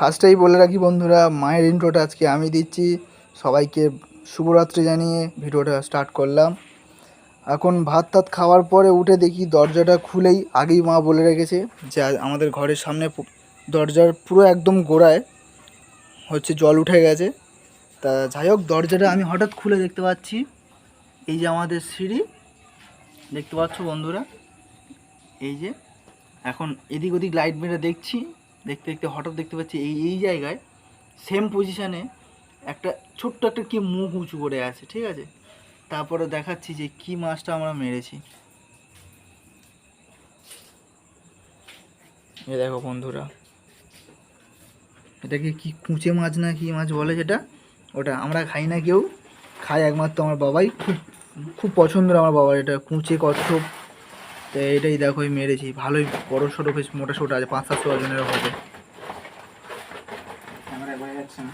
ফার্স্টেই বলে রাখি বন্ধুরা, মায়ের ইন্ট্রোটা আজকে আমি দিচ্ছি। সবাইকে শুভরাত্রি জানিয়ে ভিডিওটা স্টার্ট করলাম। এখন ভাত টাত খাওয়ার পরে উঠে দেখি দরজাটা খুলেই আগেই মা বলে রেখেছে যে আমাদের ঘরের সামনে দরজার পুরো একদম গোড়ায় হচ্ছে জল উঠে গেছে। তা যাই হোক, দরজাটা আমি হঠাৎ খুলে দেখতে পাচ্ছি। এই যে আমাদের সিঁড়ি, দেখতে পাচ্ছ বন্ধুরা? এই যে, এখন এদিক ওদিক লাইট মেরে দেখছি। দেখতে দেখতে হঠাৎ দেখতে পাচ্ছি এই এই জায়গায় সেম পজিশানে একটা ছোট্ট একটা কি মুখ উঁচু করে আছে, ঠিক আছে? তারপরে দেখাচ্ছি যে কি মাছটা আমরা মেরেছি। এ দেখো বন্ধুরা, এটাকে কি কুঁচে মাছ না কি মাছ বলে যেটা? ওটা আমরা খাই না কেউ, খায় একমাত্র আমার বাবাই। খুব খুব পছন্দের আমার বাবার এটা কুঁচে কচ্ছপ। তো এটাই দেখো মেরেছি। ভালোই বড় সড়ো বেশ মোটা সোটা আছে, পাঁচ সাতশো ওজনের হবে। যাচ্ছে না।